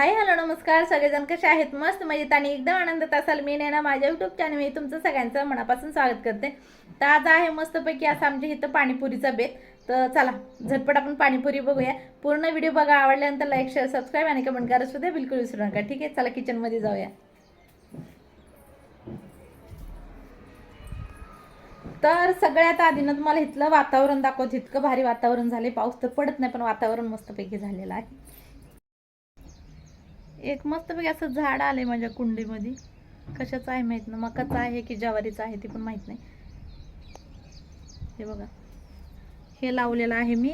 Hi hello नमस्कार. सगळेजण कसे आहेत? मस्त मजेत आणि एकदम आनंदात असाल. मी ना माझ्या युट्यूब चॅनल मी तुमचं सगळ्यांचं मनापासून स्वागत करते. तर आज आहे मस्तपैकी असं आमच्या इथं पाणीपुरीचा बेत. तर चला झटपट आपण पाणीपुरी बघूया. पूर्ण व्हिडिओ बघा आवडल्यानंतर लाईक शेअर सबस्क्राईब आणि कमेंट करा सुद्धा बिलकुल विसरू नका. ठीक आहे? चला किचनमध्ये जाऊया. तर सगळ्यात आधी ना तुम्हाला इथलं वातावरण दाखवत. इतकं भारी वातावरण झाले पाऊस तर पडत नाही पण वातावरण मस्तपैकी झालेलं आहे. एक मस्तपैकी असं झाड आलंय माझ्या कुंडीमध्ये. कशाचं आहे माहीत ना मकाचं आहे की ज्वारीचं आहे ते पण माहीत नाही. हे बघा. हे लावलेलं आहे मी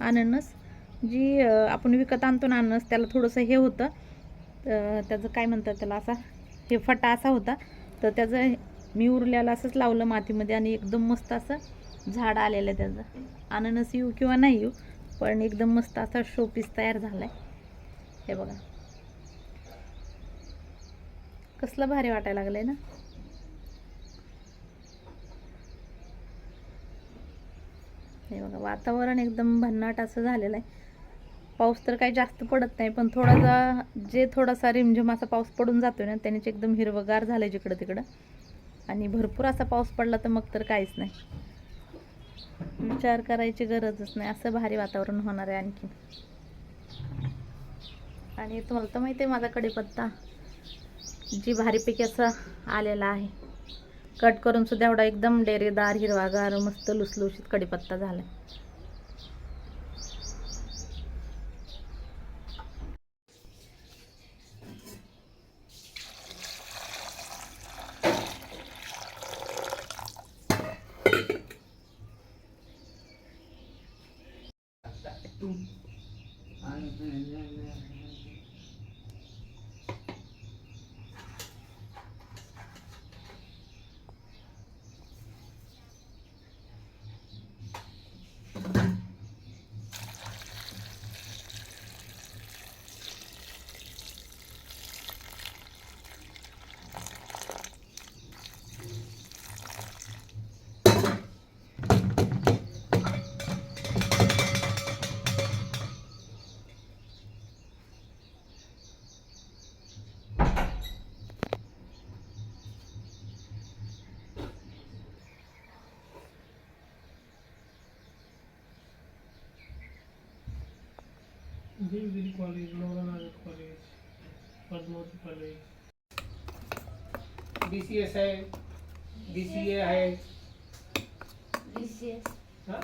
अननस. जी आपण विकत आणतो ना अननस त्याला थोडंसं हे होतं. तर त्याचं काय म्हणतात त्याला असा हे फटा असा होता. तर त्याचं मी उरल्याला असंच लावलं मातीमध्ये आणि एकदम मस्त असं झाड आलेलं आहे त्याचं. अननस येऊ किंवा नाही येऊ पण एकदम मस्त असा शोपीस तयार झाला आहे हे बघा. कसलं भारी वाटायला आहे ना? हे बघा वातावरण एकदम भन्नाट असं झालेलं आहे. पाऊस तर काही जास्त पडत नाही पण थोडासा जे थोडासा रिमझिम असा पाऊस पडून जातो ना त्यानेच एकदम हिरवगार झालं जिकडं तिकडं. आणि भरपूर असा पाऊस पडला तर मग तर काहीच नाही. विचार करायची गरजच नाही असं भारी वातावरण होणार आहे आणखी आणि तुम्हाला तर माहिती आहे माझा कढीपत्ता जी भारीपैकी असा आलेला आहे. कट करून सुद्धा एवढा एकदम डेरेदार हिरवागार मस्त लुसलुशीत कढीपत्ता झाला Devagiri college Navranagar college Padmavati college D C S आहे डी सी ए आहे हा?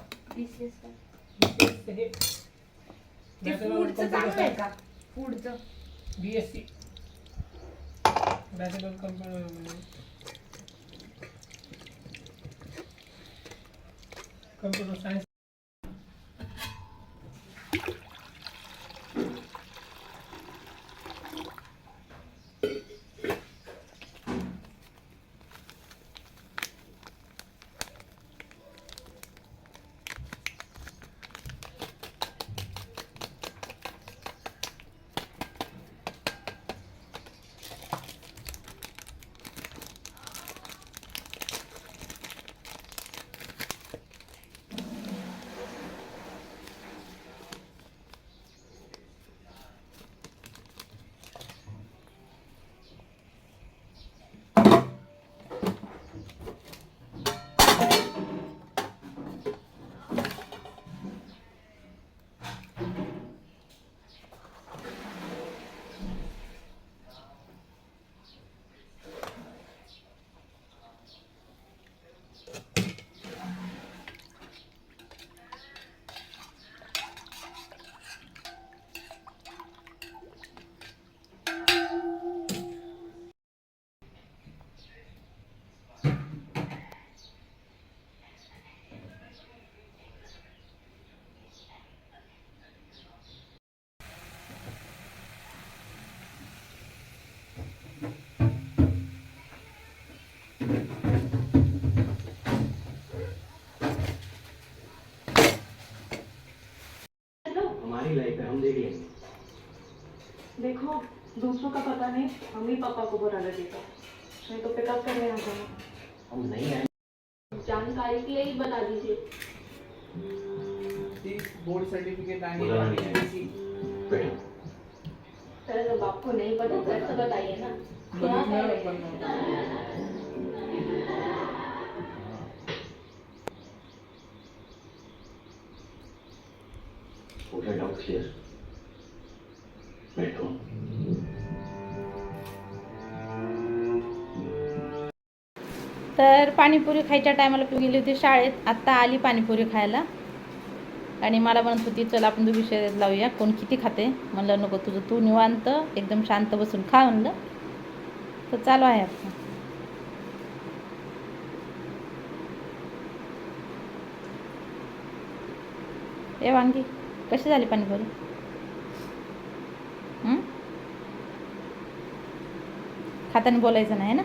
हे B S C bachelor computer computer science हमारी लाइफ है हम देख लेंगे देखो दूसरों का पता नहीं हम ही पापा को बुरा लगेगा नहीं तो पिकअप कर यहाँ से हम नहीं आए। जानकारी के लिए ही बता दीजिए। बोर्ड सर्टिफिकेट आहे. TC. पेढा तर जब आपको नहीं पता तो ऐसा बताइए ना। क्या बघितलं तर पाणीपुरी खायच्या टायमाला तू गेली होती शाळेत. आत्ता आली पाणीपुरी खायला. आणि मला म्हणत होती चल आपण दोघी शर्यत लावूया. कोण किती खाते? म्हणलं नको तुझं तू निवांत एकदम शांत बसून खा म्हणलं. तर चालू आहे आपलं ए वांगी. कशी झाली पाणीपुरी? खाताना बोलायचं नाही ना?